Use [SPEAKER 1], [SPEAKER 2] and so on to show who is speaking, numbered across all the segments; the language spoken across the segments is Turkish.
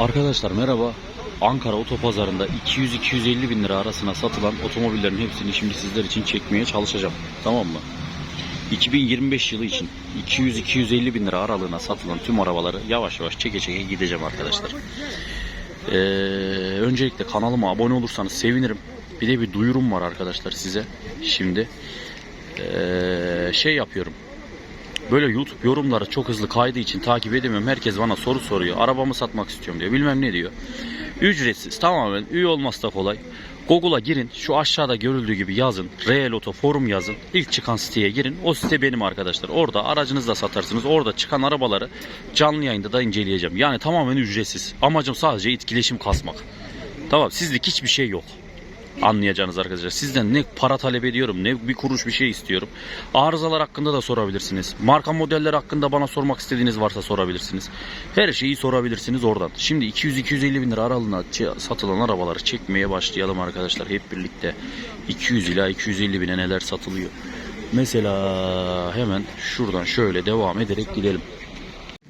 [SPEAKER 1] Arkadaşlar merhaba. Ankara Otopazarı'nda 200-250 bin lira arasına satılan otomobillerin hepsini şimdi sizler için çekmeye çalışacağım. Tamam mı? 2025 yılı için 200-250 bin lira aralığına satılan tüm arabaları yavaş yavaş çeke çeke gideceğim arkadaşlar. Ee, öncelikle kanalıma abone olursanız sevinirim. Bir de bir duyurum var arkadaşlar size. Şimdi ee, şey yapıyorum. Böyle YouTube yorumları çok hızlı kaydığı için takip edemiyorum. Herkes bana soru soruyor. Arabamı satmak istiyorum diyor. Bilmem ne diyor. Ücretsiz tamamen üye olması da kolay. Google'a girin. Şu aşağıda görüldüğü gibi yazın. Real Auto forum yazın. İlk çıkan siteye girin. O site benim arkadaşlar. Orada aracınızla satarsınız. Orada çıkan arabaları canlı yayında da inceleyeceğim. Yani tamamen ücretsiz. Amacım sadece etkileşim kasmak. Tamam sizlik hiçbir şey yok anlayacağınız arkadaşlar. Sizden ne para talep ediyorum ne bir kuruş bir şey istiyorum. Arızalar hakkında da sorabilirsiniz. Marka modeller hakkında bana sormak istediğiniz varsa sorabilirsiniz. Her şeyi sorabilirsiniz oradan. Şimdi 200-250 bin lira aralığına satılan arabaları çekmeye başlayalım arkadaşlar. Hep birlikte 200 ila 250 bine neler satılıyor. Mesela hemen şuradan şöyle devam ederek gidelim.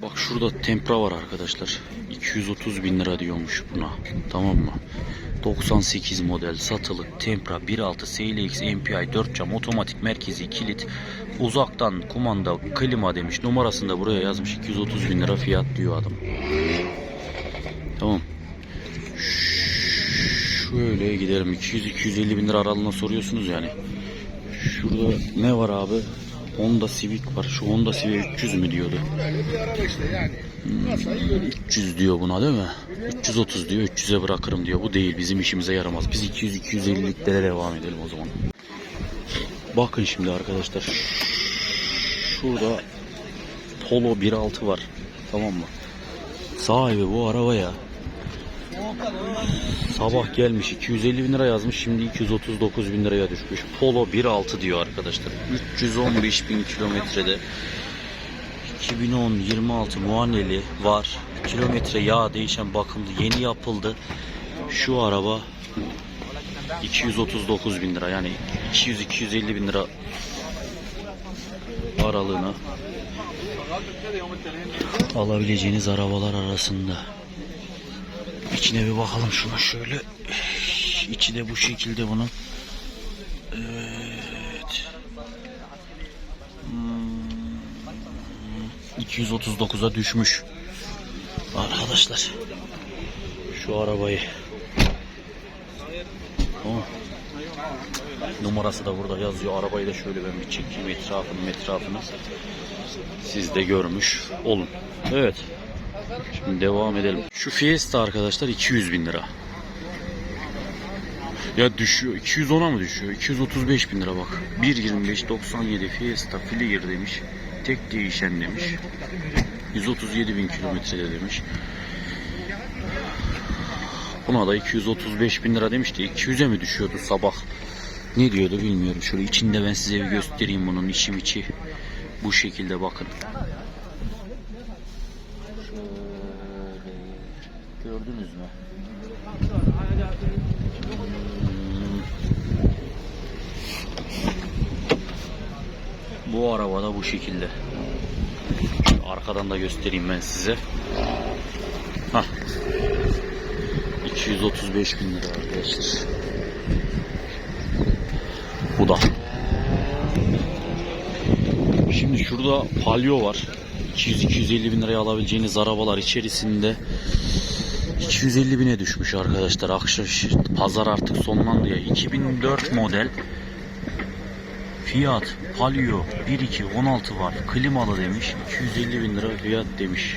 [SPEAKER 1] Bak şurada tempra var arkadaşlar. 230 bin lira diyormuş buna. Tamam mı? 98 model satılık Tempra 1.6 SLX MPI 4 cam otomatik merkezi kilit uzaktan kumanda klima demiş numarasını da buraya yazmış 230 bin lira fiyat diyor adam. Tamam. Şöyle gidelim 200-250 bin lira aralığına soruyorsunuz yani. Şurada ne var abi? Honda Civic var. Şu Honda Civic 300 mü diyordu? Hmm, 300 diyor buna değil mi? 330 diyor. 300'e bırakırım diyor. Bu değil. Bizim işimize yaramaz. Biz 200-250'liklere devam edelim o zaman. Bakın şimdi arkadaşlar. Şurada Polo 1.6 var. Tamam mı? Sahibi bu arabaya Sabah gelmiş 250 bin lira yazmış şimdi 239 bin liraya düşmüş. Polo 1.6 diyor arkadaşlar. 315 bin kilometrede 2010 26 muayeneli var. Kilometre yağ değişen bakımlı yeni yapıldı. Şu araba 239 bin lira yani 200-250 bin lira aralığına alabileceğiniz arabalar arasında. İçine bir bakalım şuna şöyle. İçi de bu şekilde bunun. Evet. 239'a düşmüş. Arkadaşlar. Şu arabayı. Oh. Numarası da burada yazıyor. Arabayı da şöyle ben bir çekeyim etrafını etrafını. Siz de görmüş olun. Evet. Şimdi devam edelim. Şu Fiesta arkadaşlar 200 bin lira. Ya düşüyor. 210'a mı düşüyor? 235 bin lira bak. 1.25 97 Fiesta Fleer demiş. Tek değişen demiş. 137 bin kilometrede demiş. Buna da 235 bin lira demişti. 200'e mi düşüyordu sabah? Ne diyordu bilmiyorum. Şöyle içinde ben size bir göstereyim bunun içim içi. Bu şekilde bakın. Gördünüz mü? Bu arabada bu şekilde. Şu arkadan da göstereyim ben size. Hah. 235 bin lira arkadaşlar. Bu da. Şimdi şurada palyo var. 200-250 bin liraya alabileceğiniz arabalar içerisinde 250 bine düşmüş arkadaşlar. Akşam pazar artık sonlandı ya. 2004 model Fiat Palio 1.2 16 var. Klimalı demiş. 250 bin lira fiyat demiş.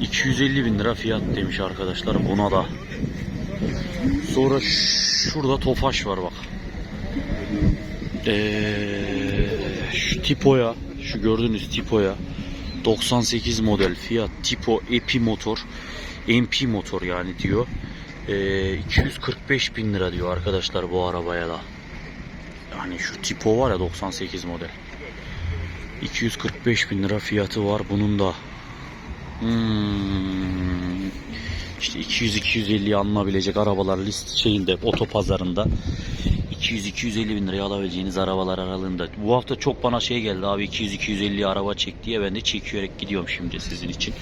[SPEAKER 1] 250 bin lira fiyat demiş arkadaşlar buna da. Sonra şurada Tofaş var bak. Ee, şu Tipo'ya, şu gördüğünüz Tipo'ya 98 model Fiat Tipo Epi motor, MP motor yani diyor. Ee, 245 bin lira diyor arkadaşlar bu arabaya da. Yani şu Tipo var ya 98 model. 245 bin lira fiyatı var bunun da. Hmm. İşte 200-250'ye alınabilecek arabalar list şeyinde otopazarında 200-250 bin liraya alabileceğiniz arabalar aralığında. Bu hafta çok bana şey geldi abi 200-250 araba çek diye ben de çekiyorek gidiyorum şimdi sizin için.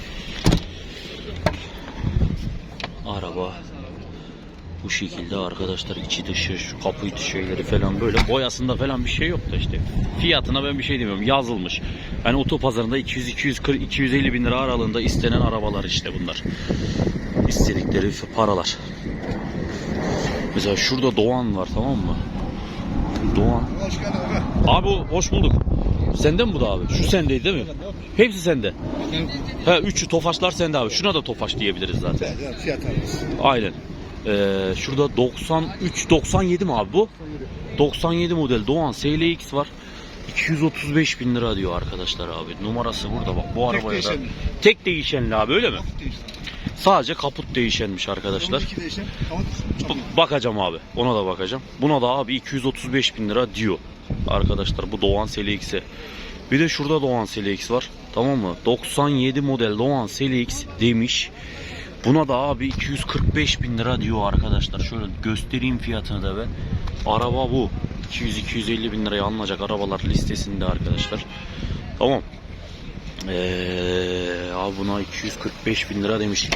[SPEAKER 1] Araba bu şekilde arkadaşlar içi dışı şu kapı içi şeyleri falan böyle boyasında falan bir şey yok da işte fiyatına ben bir şey demiyorum yazılmış. Yani otopazarında 200 240 250 bin lira aralığında istenen arabalar işte bunlar. İstedikleri paralar. Mesela şurada Doğan var tamam mı? Doğan.
[SPEAKER 2] Hoş geldin abi.
[SPEAKER 1] Abi hoş bulduk. Sende mi bu da abi? Şu sendeydi değil mi? Hepsi sende. He üçü tofaşlar sende abi. Şuna da tofaş diyebiliriz zaten.
[SPEAKER 2] Fiyat.
[SPEAKER 1] Aynen. Ee, şurada 93 97 mi abi bu? 97 model Doğan SLX var. 235 bin lira diyor arkadaşlar abi. Numarası burada bak. Bu
[SPEAKER 2] Tek
[SPEAKER 1] arabaya da tek değişenli abi öyle mi? Sadece kaput değişenmiş arkadaşlar.
[SPEAKER 2] Değişen.
[SPEAKER 1] Bakacağım abi. Ona da bakacağım. Buna da abi 235 bin lira diyor. Arkadaşlar bu Doğan SLX'e. Bir de şurada Doğan SLX var. Tamam mı? 97 model Doğan SLX demiş. Buna da abi 245 bin lira diyor arkadaşlar. Şöyle göstereyim fiyatını da ben. Araba bu. 200-250 bin liraya alınacak arabalar listesinde arkadaşlar. Tamam. Ee, abi buna 245 bin lira demiş.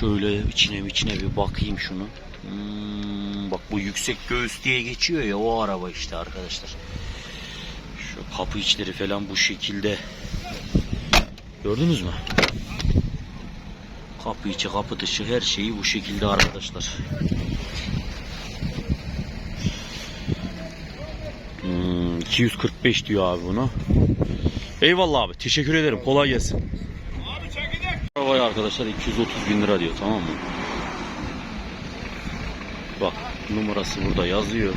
[SPEAKER 1] Şöyle içine içine bir bakayım şunu. Hmm, bak bu yüksek göğüs diye geçiyor ya o araba işte arkadaşlar. Şu kapı içleri falan bu şekilde. Gördünüz mü? Kapı içi kapı dışı her şeyi bu şekilde arkadaşlar. Hmm, 245 diyor abi buna. Eyvallah abi teşekkür ederim kolay gelsin. Arabaya arkadaşlar 230 bin lira diyor tamam mı? Bak numarası burada yazıyor.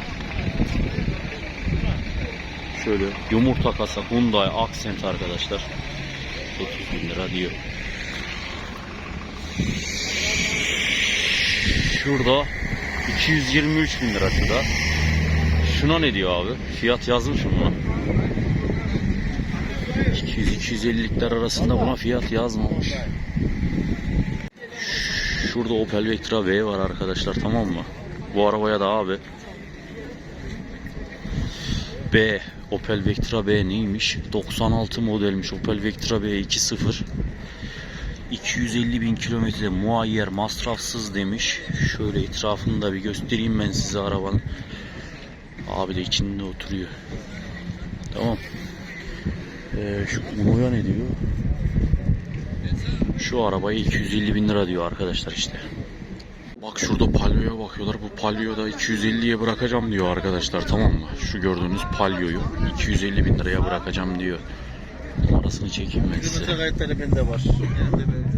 [SPEAKER 1] Şöyle yumurta kasa Hyundai Accent arkadaşlar. 30 bin lira diyor. Şurada 223 bin lira şurada. Şuna ne diyor abi? Fiyat yazmış mı buna? 200-250'likler arasında buna fiyat yazmamış. Şurada Opel Vectra V var arkadaşlar tamam mı? Bu arabaya da abi B Opel Vectra B neymiş? 96 modelmiş Opel Vectra B 2.0 250 bin kilometre muayyer masrafsız demiş. Şöyle etrafını da bir göstereyim ben size arabanın. Abi de içinde oturuyor. Tamam. Ee, şu Uno'ya ne diyor? Şu arabaya 250 bin lira diyor arkadaşlar işte. Bak şurada palyoya bakıyorlar. Bu palyoyu da 250'ye bırakacağım diyor arkadaşlar tamam mı? Şu gördüğünüz palyoyu 250 bin liraya bırakacağım diyor. Numarasını çekeyim ben size.
[SPEAKER 2] Kilometre bende var.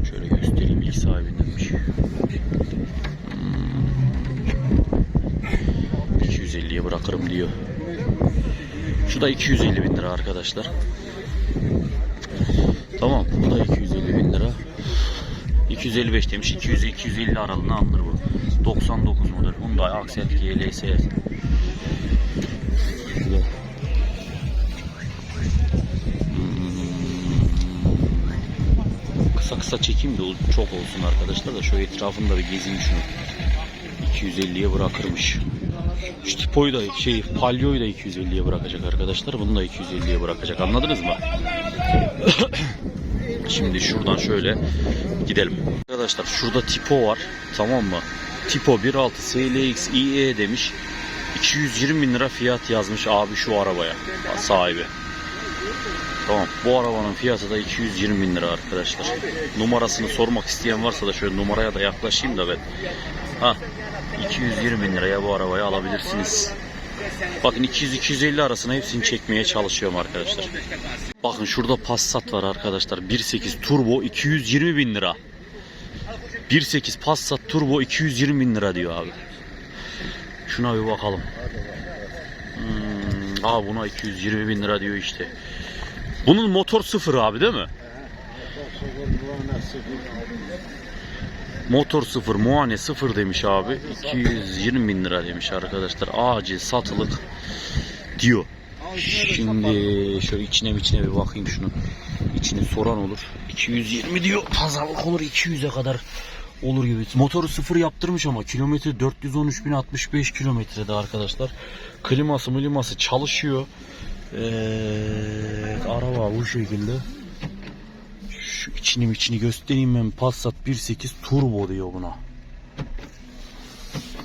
[SPEAKER 1] Şöyle göstereyim ilk sahibindenmiş. Hmm. 250'ye bırakırım diyor. Şu da 250 bin lira arkadaşlar. Tamam bu da 250 bin lira. 255 demiş 200-250 aralığına alınır bu. 99 model Hyundai Accent GLS. Kısa kısa çekeyim de çok olsun arkadaşlar da şu etrafını da bir gezeyim şunu. 250'ye bırakırmış. Şu Tipo'yu da şey Palio'yu da 250'ye bırakacak arkadaşlar. Bunu da 250'ye bırakacak. Anladınız mı? Şimdi şuradan şöyle gidelim. Arkadaşlar şurada Tipo var. Tamam mı? Tipo 1.6 SLX IE demiş. 220 bin lira fiyat yazmış abi şu arabaya. Sahibi. Tamam. Bu arabanın fiyatı da 220 bin lira arkadaşlar. Numarasını sormak isteyen varsa da şöyle numaraya da yaklaşayım da ben. Ha. 220 bin liraya bu arabayı alabilirsiniz. Bakın 200-250 arasına hepsini çekmeye çalışıyorum arkadaşlar. Bakın şurada Passat var arkadaşlar. 1.8 turbo 220 bin lira. 1.8 Passat turbo 220 bin lira diyor abi. Şuna bir bakalım. Hmm, aa buna 220 bin lira diyor işte. Bunun motor sıfır abi değil mi? Motor sıfır, muayene sıfır demiş abi. 220 bin lira demiş arkadaşlar. Acil satılık diyor. Şimdi şöyle içine içine bir bakayım şunu. İçini soran olur. 220 diyor. Pazarlık olur 200'e kadar olur gibi. Motoru sıfır yaptırmış ama kilometre 413.065 kilometrede arkadaşlar. Kliması miliması çalışıyor. Evet, araba bu şekilde. Şu içini içini göstereyim ben. Passat 1.8 turbo diyor buna.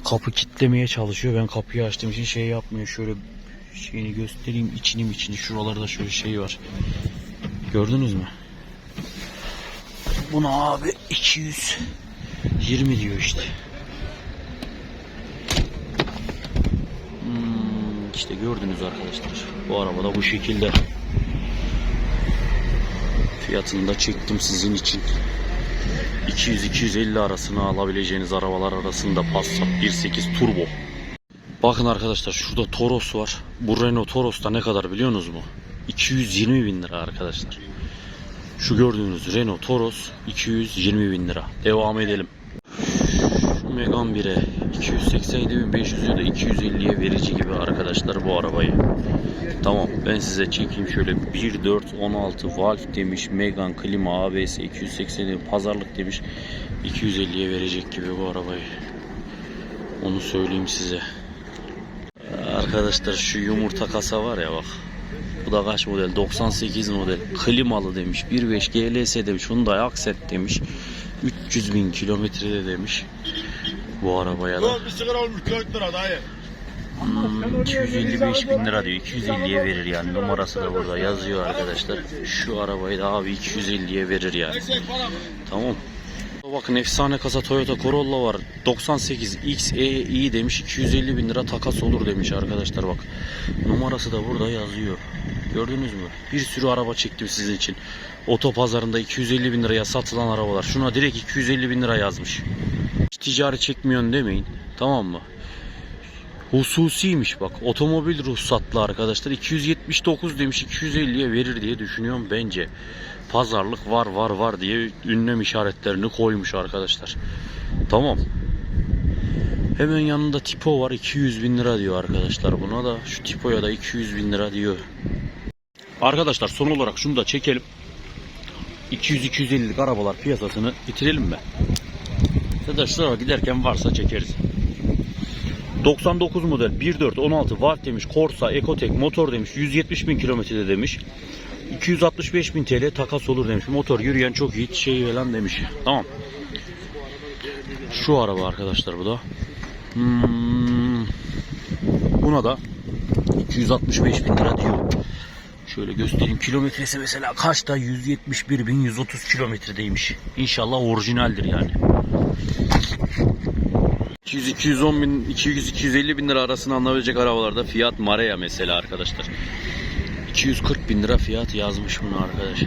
[SPEAKER 1] Kapı kitlemeye çalışıyor. Ben kapıyı açtığım için şey yapmıyor. Şöyle şeyini göstereyim. içini içini. Şuralarda şöyle şey var. Gördünüz mü? Buna abi 220 diyor işte. İşte gördünüz arkadaşlar. Bu araba da bu şekilde. Fiyatını da çektim sizin için. 200-250 arasına alabileceğiniz arabalar arasında Passat 1.8 Turbo. Bakın arkadaşlar şurada Toros var. Bu Renault Toros da ne kadar biliyorsunuz mu? 220 bin lira arkadaşlar. Şu gördüğünüz Renault Toros 220 bin lira. Devam edelim. Şu Megane 1'e 287.500 ya da 250'ye verici gibi arkadaşlar bu arabayı. Tamam ben size çekeyim şöyle 1.4.16 valve demiş Megane klima ABS 280 pazarlık demiş 250'ye verecek gibi bu arabayı. Onu söyleyeyim size. Arkadaşlar şu yumurta kasa var ya bak. Bu da kaç model? 98 model. Klimalı demiş. 1.5 GLS demiş. Hyundai Accent demiş. 300 bin kilometrede demiş. Bu arabaya da.
[SPEAKER 2] bir sigara olmuş 4 lira dayı.
[SPEAKER 1] Hmm, 255 bin lira diyor. 250'ye verir yani. Numarası da burada yazıyor arkadaşlar. Şu arabayı da abi 250'ye verir yani. Tamam. Bakın efsane kasa Toyota Corolla var. 98 XEI demiş 250 bin lira takas olur demiş arkadaşlar bak. Numarası da burada yazıyor. Gördünüz mü? Bir sürü araba çektim sizin için. Otopazarında 250 bin liraya satılan arabalar. Şuna direkt 250 bin lira yazmış. Ticari çekmiyorsun demeyin. Tamam mı? Hususiymiş bak. Otomobil ruhsatlı arkadaşlar. 279 demiş 250'ye verir diye düşünüyorum bence. Pazarlık var var var diye ünlem işaretlerini koymuş arkadaşlar. Tamam. Hemen yanında tipo var 200 bin lira diyor arkadaşlar buna da. Şu tipoya da 200 bin lira diyor. Arkadaşlar son olarak şunu da çekelim. 200-250'lik arabalar piyasasını bitirelim mi? Ya da şuraya giderken varsa çekeriz. 99 model 1.4 16 watt demiş. Corsa Ecotec motor demiş. 170 bin kilometrede demiş. 265 bin TL takas olur demiş. Motor yürüyen çok iyi şey falan demiş. Tamam. Şu araba arkadaşlar bu da. Hmm, buna da 265 bin lira diyor. Şöyle göstereyim. Kilometresi mesela kaçta? 171 bin 130 kilometredeymiş. İnşallah orijinaldir yani. 200-210 bin, 200-250 bin lira arasında alınabilecek arabalarda fiyat Marea mesela arkadaşlar. 240 bin lira fiyat yazmış bunu arkadaş.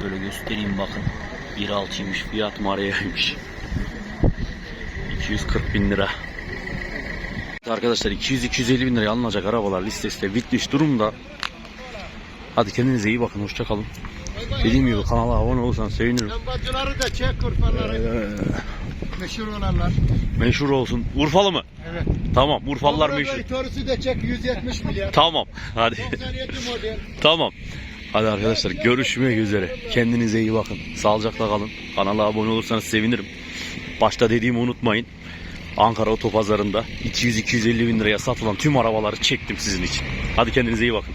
[SPEAKER 1] Şöyle göstereyim bakın. 1.6'ymış fiyat Marea'ymış. 240 bin lira. Arkadaşlar 200-250 bin liraya alınacak arabalar listesi de bitmiş durumda. Hadi kendinize iyi bakın. Hoşça kalın. Dediğim gibi kanala abone olursan sevinirim.
[SPEAKER 2] Bacıları da çek kurfanları. Meşhur olanlar.
[SPEAKER 1] Meşhur olsun. Urfalı mı?
[SPEAKER 2] Evet.
[SPEAKER 1] Tamam. Urfalılar meşhur.
[SPEAKER 2] Torusu da çek 170 milyar.
[SPEAKER 1] Tamam. Hadi.
[SPEAKER 2] 97 model.
[SPEAKER 1] Tamam. Hadi arkadaşlar görüşmek üzere. Kendinize iyi bakın. Sağlıcakla kalın. Kanala abone olursanız sevinirim. Başta dediğimi unutmayın. Ankara Otopazarı'nda 200-250 bin liraya satılan tüm arabaları çektim sizin için. Hadi kendinize iyi bakın.